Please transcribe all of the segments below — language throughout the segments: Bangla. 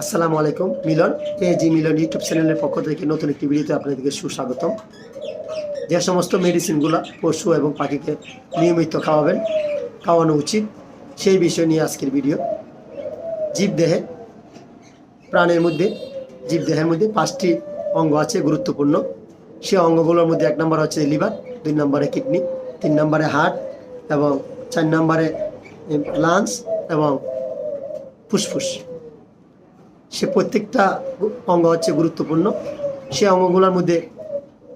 আসসালামু আলাইকুম, মিলন। এ জি মিলন ইউটিউব চ্যানেলের পক্ষ থেকে নতুন একটি ভিডিওতে আপনাদেরকে সুস্বাগতম। যে সমস্ত মেডিসিনগুলো পশু এবং পাখিকে নিয়মিত খাওয়াবেন, খাওয়ানো উচিত, সেই বিষয় নিয়ে আজকের ভিডিও। জীবদেহে প্রাণের মধ্যে জীবদেহের মধ্যে পাঁচটি অঙ্গ আছে গুরুত্বপূর্ণ। সেই অঙ্গগুলোর মধ্যে এক নম্বর হচ্ছে লিভার, দুই নম্বরে কিডনি, তিন নম্বরে হার্ট এবং চার নম্বরে লাংস এবং ফুসফুস। সে প্রত্যেকটা অঙ্গ হচ্ছে গুরুত্বপূর্ণ। সে অঙ্গগুলোর মধ্যে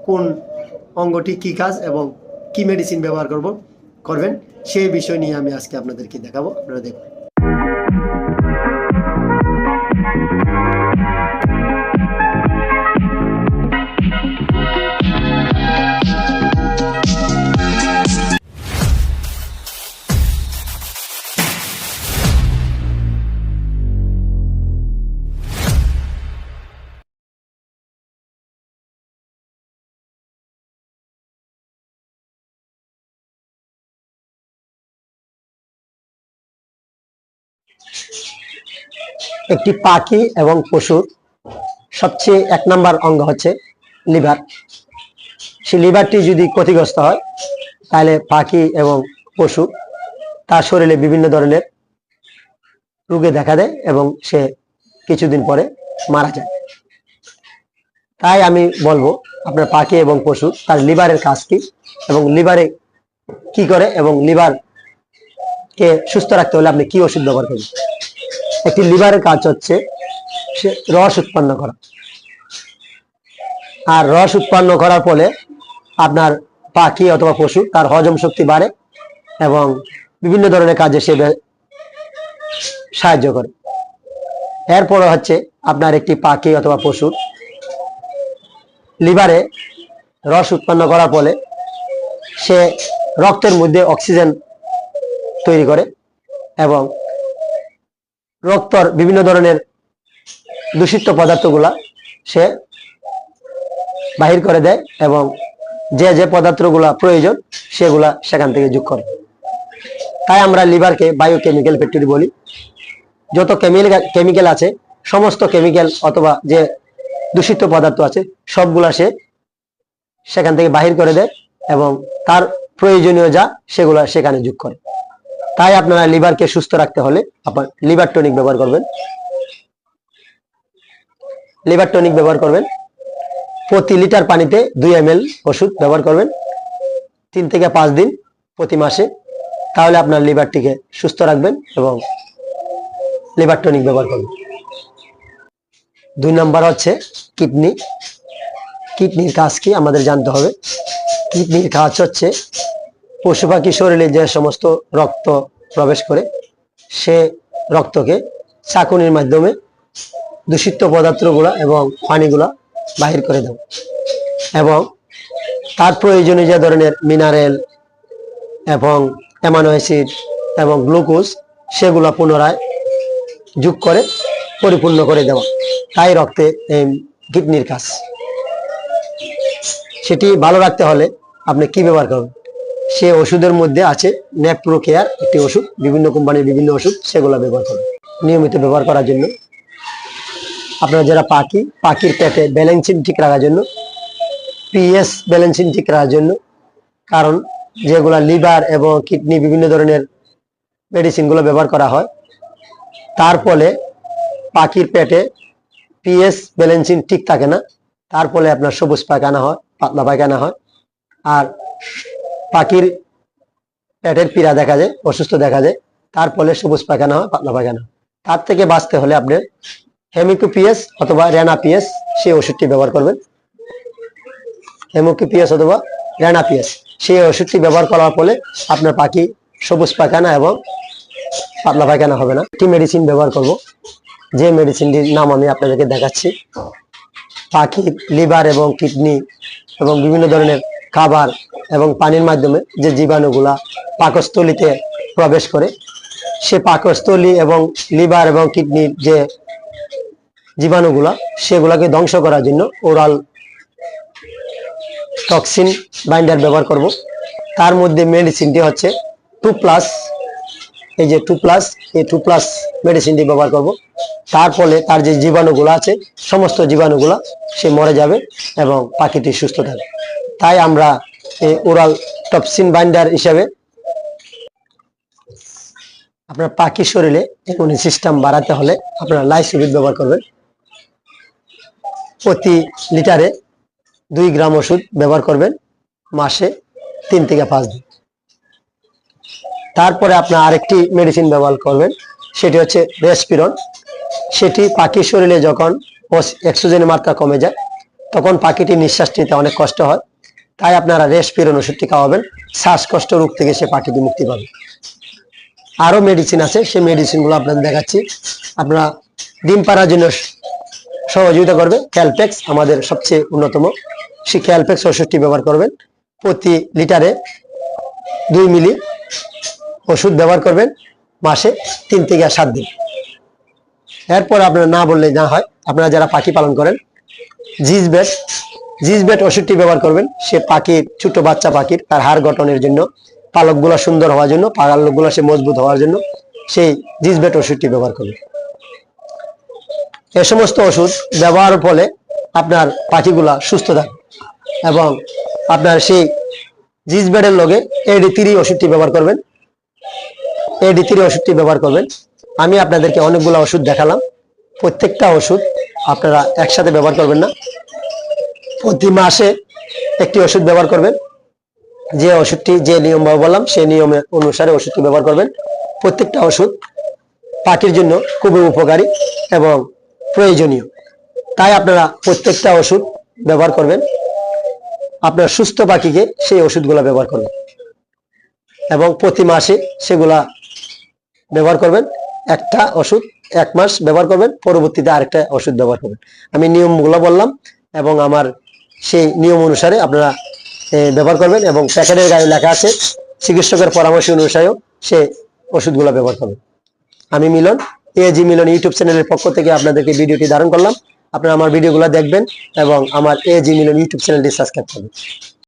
কোন অঙ্গটি কি কাজ এবং কি মেডিসিন ব্যবহার করব, করবেন, সেই বিষয় নিয়ে আমি আজকে আপনাদেরকে দেখাবো। আপনারা দেখুন। একটি পাখি এবং পশুর সবচেয়ে এক নম্বর অঙ্গ হচ্ছে লিভার। সেই লিভারটি যদি ক্ষতিগ্রস্ত হয়, তাহলে পাখি এবং পশু তার শরীরে বিভিন্ন ধরনের রোগে দেখা দেয় এবং সে কিছুদিন পরে মারা যায়। তাই আমি বলব, আপনার পাখি এবং পশু তার লিভারের কাজ কি এবং লিভারে কি করে এবং লিভার কে সুস্থ রাখতে হলে আপনি কি ওষুধ ব্যবহার করবেন? একটি লিভারের কাজ হচ্ছে সে রস উৎপন্ন করা। আর রস উৎপন্ন করার ফলে আপনার পাখি অথবা পশু তার হজম শক্তি বাড়ে এবং বিভিন্ন ধরনের কাজে সে সাহায্য করে। এরপরে হচ্ছে আপনার একটি পাখি অথবা পশুর লিভারে রস উৎপন্ন করার ফলে সে রক্তের মধ্যে অক্সিজেন তৈরি করে এবং রক্তর বিভিন্ন ধরনের দূষিত পদার্থগুলা সে বাহির করে দেয় এবং যে যে পদার্থগুলা প্রয়োজন সেগুলা সেখান থেকে যোগ করে। তাই আমরা লিভারকে বায়োকেমিক্যাল ফ্যাক্টরি বলি। যত কেমিক্যাল কেমিক্যাল আছে, সমস্ত কেমিক্যাল অথবা যে দূষিত পদার্থ আছে, সবগুলা সে সেখান থেকে বাহির করে দেয় এবং তার প্রয়োজনীয় যা সেগুলা সেখানে যোগ করে। তাই আপনারা লিভারকে সুস্থ রাখতে হলে আপনার লিভার টনিক ব্যবহার করবেন। লিভার টনিক ব্যবহার করবেন। প্রতি লিটার পানিতে দুই এম ওষুধ ব্যবহার করবেন। তিন থেকে পাঁচ দিন প্রতি মাসে। তাহলে আপনার লিভারটিকে সুস্থ রাখবেন এবং লিভার টনিক ব্যবহার করবেন। দুই নম্বর হচ্ছে কিডনি। কিডনির কাজ কি? আমাদের জানতে হবে। কিডনির কাজ হচ্ছে পশু পাখি শরীরে যে সমস্ত রক্ত প্রবেশ করে, সে রক্তকে চাকুনির মাধ্যমে দূষিত পদার্থগুলা এবং পানিগুলা বাহির করে দেব এবং তার প্রয়োজনীয় যে ধরনের মিনারেল এবং অ্যামানো অ্যাসিড এবং গ্লুকোজ সেগুলা পুনরায় যোগ করে পরিপূর্ণ করে দেওয়া। তাই রক্তে এই কিডনির কাজ। সেটি ভালো রাখতে হলে আপনি কি ব্যবহার করবেন? সে ওষুধের মধ্যে আছে ন্যাপ্রো কেয়ার একটি ওষুধ, বিভিন্ন কোম্পানির বিভিন্ন ওষুধ, সেগুলো ব্যবহার করুন নিয়মিত ব্যবহার করার জন্য। আপনারা যারা পাখি, পাখির পেটে ব্যালেন্সিং ঠিক রাখার জন্য, পিএস ব্যালেন্সিং ঠিক রাখার জন্য, কারণ যেগুলা লিভার এবং কিডনি বিভিন্ন ধরনের মেডিসিনগুলো ব্যবহার করা হয়, তার ফলে পাখির পেটে পিএস ব্যালেন্সিং ঠিক থাকে না, তার ফলে আপনার সবুজ পায়খানা হয়, পাতলা পায়খানা হয়, আর পাখির পেটের পীড়া দেখা যায়, অসুস্থ দেখা যায়, তার ফলে সবুজ পায়খানা হয়, পাতলা পায়খানা তার থেকে বাঁচতে হলে আপনি হেমিকো পিএস অথবা রেনা পিএস সেই ওষুধটি ব্যবহার করবেন। হেমোকি পিএস অথবা রেনা পিএস সেই ওষুধটি ব্যবহার করার ফলে আপনার পাখি সবুজ পায়খানা এবং পাতলা পায়খানা হবে না। একটি মেডিসিন ব্যবহার করব, যে মেডিসিনটির নাম আমি আপনাদেরকে দেখাচ্ছি। পাখি লিভার এবং কিডনি এবং বিভিন্ন ধরনের খাবার এবং পানির মাধ্যমে যে জীবাণুগুলা পাকস্থলিতে প্রবেশ করে, সে পাকস্থলী এবং লিভার এবং কিডনির যে জীবাণুগুলা, সেগুলাকে ধ্বংস করার জন্য ওরাল টক্সিন বাইন্ডার ব্যবহার করব। তার মধ্যে মেডিসিনটি হচ্ছে টু প্লাস, এই যে টু প্লাস, এই টু প্লাস মেডিসিনটি ব্যবহার করব। তার ফলে তার যে জীবাণুগুলো আছে, সমস্ত জীবাণুগুলো সে মরে যাবে এবং পাখিটি সুস্থ থাকবে। তাই আমরা ওরাল টপসিন বাইন্ডার হিসাবে। আপনার পাখির শরীরে ইমিউনি সিস্টেম বাড়াতে হলে আপনারা লাইসোবিট ব্যবহার করবেন। প্রতি লিটারে দুই গ্রাম ওষুধ ব্যবহার করবেন মাসে তিন থেকে পাঁচ দিন। তারপরে আপনার আরেকটি মেডিসিন ব্যবহার করবেন, সেটি হচ্ছে রেসপিরন। সেটি পাখির শরীরে যখন অক্সিজেনের মাত্রা কমে যায়, তখন পাখিটি নিঃশ্বাস নিতে অনেক কষ্ট হয়। তাই আপনারা রেসপিরন ওষুধটি খাওয়াবেন। শ্বাসকষ্ট রোগ থেকে সে পাখিটি মুক্তি পাবে। আরও মেডিসিন আছে, সেই মেডিসিনগুলো আপনাদের দেখাচ্ছি। আপনারা ডিম পাড়ার জন্য সহযোগিতা করবে ক্যালপেক্স আমাদের সবচেয়ে অন্যতম সেই ক্যালপেক্স ওষুধটি ব্যবহার করবেন। প্রতি লিটারে দুই মিলি ওষুধ ব্যবহার করবেন মাসে তিন থেকে সাত দিন। এরপর আপনারা না বললে না হয়। আপনারা যারা পাখি পালন করেন জিজ বেট জিজ ওষুধটি ব্যবহার করবেন। সে পাখির, ছোট বাচ্চা পাখির, তার হাড় গঠনের জন্য, পালকগুলো সুন্দর হওয়ার জন্য, পালকগুলো সে মজবুত হওয়ার জন্য, সেই জিজ বেট ওষুধটি ব্যবহার করবেন। এ সমস্ত ওষুধ ব্যবহারের ফলে আপনার পাখিগুলা সুস্থ থাকবে এবং আপনার সেই জিজ বেডের লগে এডি থ্রি ওষুধটি ব্যবহার করবেন। এডি থ্রি ওষুধটি ব্যবহার করবেন। আমি আপনাদেরকে অনেকগুলো ওষুধ দেখালাম। প্রত্যেকটা ওষুধ আপনারা একসাথে ব্যবহার করবেন না। প্রতি মাসে একটি ওষুধ ব্যবহার করবেন। যে ওষুধটি, যে নিয়ম বললাম, সেই নিয়মে অনুসারে ওষুধটি ব্যবহার করবেন। প্রত্যেকটা ওষুধ পাখির জন্য খুবই উপকারী এবং প্রয়োজনীয়। তাই আপনারা প্রত্যেকটা ওষুধ ব্যবহার করবেন। আপনার সুস্থ পাখিকে সেই ওষুধগুলো ব্যবহার করবেন। এবং প্রতি মাসে সেগুলা ব্যবহার করবেন। একটা ওষুধ এক মাস ব্যবহার করবেন। পরবর্তীতে আরেকটা ওষুধ ব্যবহার করবেন। আমি নিয়মগুলো বললাম এবং আমার সেই নিয়ম অনুসারে আপনারা ব্যবহার করবেন এবং প্যাকেটের গায়ে লেখা আছে, চিকিৎসকের পরামর্শ অনুসারেও সে ওষুধগুলো ব্যবহার করবেন আমি মিলন এজি মিলন ইউটিউব চ্যানেলের পক্ষ থেকে আপনাদেরকে ভিডিওটি ধারণ করলাম। আপনারা আমার ভিডিওগুলো দেখবেন এবং আমার এজি মিলন ইউটিউব চ্যানেলটি সাবস্ক্রাইব করবেন।